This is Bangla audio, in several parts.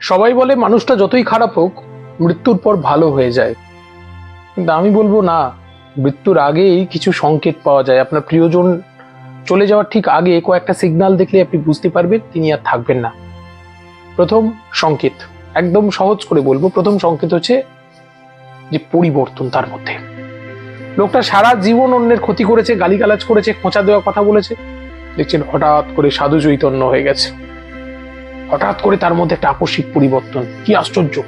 সবাই বলে মানুষটা যতই খারাপ হোক, মৃত্যুর পর ভালো হয়ে যায়। কিন্তু আমি বলব না, মৃত্যুর আগেই কিছু সংকেত পাওয়া যায়। আপনার প্রিয়জন চলে যাওয়ার ঠিক আগে কয়েকটা সিগন্যাল দেখলে আপনি বুঝতে পারবেন, তিনি আর থাকবেন না। প্রথম সংকেত, একদম সহজ করে বলব, প্রথম সংকেত হচ্ছে যে পরিবর্তন তার মধ্যে। লোকটা সারা জীবন অন্যের ক্ষতি করেছে, গালিগালাজ করেছে, খোঁচা দেওয়া কথা বলেছে। দেখছেন হঠাৎ করে সাধু চৈতন্য হয়ে গেছে। হঠাৎ করে তার মধ্যে একটা আকস্মিক পরিবর্তন। কি আশ্চর্য।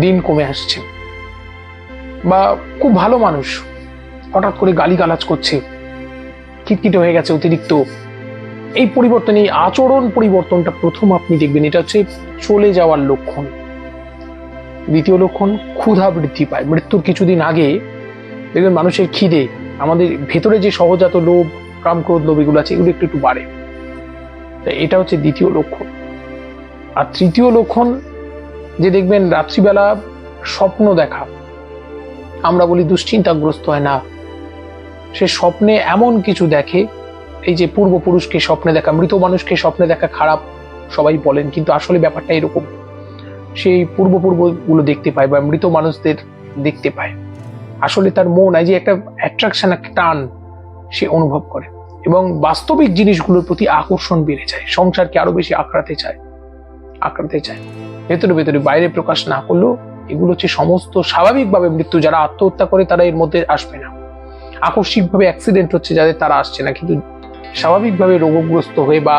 দিন কমে আসছে। বা খুব ভালো মানুষ। হঠাৎ করে গালিগালাজ করছে। খিটখিটে হয়ে গেছে অতিরিক্ত। এই পরিবর্তন, এই আচরণ পরিবর্তনটা প্রথম আপনি দেখবেন। এটা হচ্ছে চলে যাওয়ার লক্ষণ। দ্বিতীয় লক্ষণ, ক্ষুধা বৃদ্ধি পায়। মৃত্যুর কিছুদিন আগে দেখবেন মানুষের খিদে, আমাদের ভেতরে যে সহজাত লোভ কাম ক্রোধ লোভ এগুলো আছে, এগুলো একটু একটু বাড়ে। এটা হচ্ছে দ্বিতীয় লক্ষণ। আর তৃতীয় লক্ষণ যে দেখবেন রাত্রিবেলা স্বপ্ন দেখা। আমরা বলি দুশ্চিন্তাগ্রস্ত হয় না। সে স্বপ্নে এমন কিছু দেখে, এই যে পূর্বপুরুষকে স্বপ্নে দেখা, মৃত মানুষকে স্বপ্নে দেখা খারাপ সবাই বলেন, কিন্তু আসলে ব্যাপারটা এরকম। সেই পূর্বপূর্বগুলো দেখতে পায় বা মৃত মানুষদের দেখতে পায়। আসলে তার মন, এই যে একটা অ্যাট্রাকশন একটা টান সে অনুভব করে। এবং বাস্তবিক জিনিসগুলোর প্রতি আকর্ষণ বেড়ে যায়, সংসারকে আরও বেশি আঁকড়াতে চায় আঁকড়াতে চায়। ভেতরে ভেতরে বাইরে প্রকাশ না করলেও এগুলো হচ্ছে সমস্ত স্বাভাবিকভাবে মৃত্যু, যারা আত্মহত্যা করে তারা এর মধ্যে আসবে না। আকস্মিকভাবে অ্যাক্সিডেন্ট হচ্ছে যাদের তারা আসছে না, কিন্তু স্বাভাবিকভাবে রোগগ্রস্ত হয়ে বা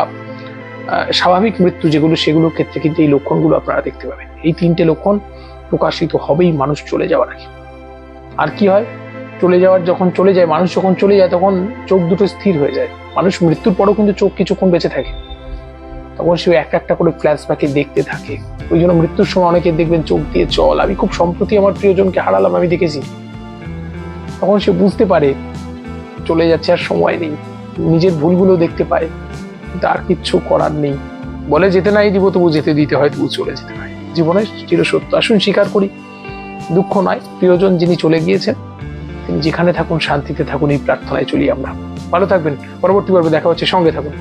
স্বাভাবিক মৃত্যু যেগুলো সেগুলোর ক্ষেত্রে কিন্তু এই লক্ষণগুলো আপনারা দেখতে পাবেন। এই তিনটে লক্ষণ প্রকাশিত হবেই মানুষ চলে যাওয়ার আগে। আর কি হয়? চলে যাওয়ার যখন চলে যায়, মানুষ যখন চলে যায়, তখন চোখ দুটো স্থির হয়ে যায়। মানুষ মৃত্যুর পরও কিন্তু চোখ কিছুক্ষণ বেঁচে থাকে। তখন সে একটা একটা করে ফ্ল্যাশব্যাকে দেখতে থাকে। ওই জন্য মৃত্যুর সময় অনেকে দেখবেন চোখ দিয়ে চল আমি খুব সম্প্রতি আমার প্রিয়জনকে হারালাম, আমি দেখেছি। তখন সে বুঝতে পারে, চলে যাচ্ছে আর সময় নেই। নিজের ভুলগুলো দেখতে পায়। কিন্তু আর কিচ্ছু করার নেই। বলে, যেতে নাই দিব, তবু যেতে দিতে হয়, তবু চলে যেতে হয়। জীবনের চিরসত্য। আসুন, স্বীকার করি, দুঃখ নয়। প্রিয়জন যিনি চলে গিয়েছেন তিনি যেখানে থাকুন, শান্তিতে থাকুন, এই প্রার্থনায় চলি আমরা। ভালো থাকবেন। পরবর্তী পর্বে দেখা হচ্ছে। সঙ্গে থাকুন।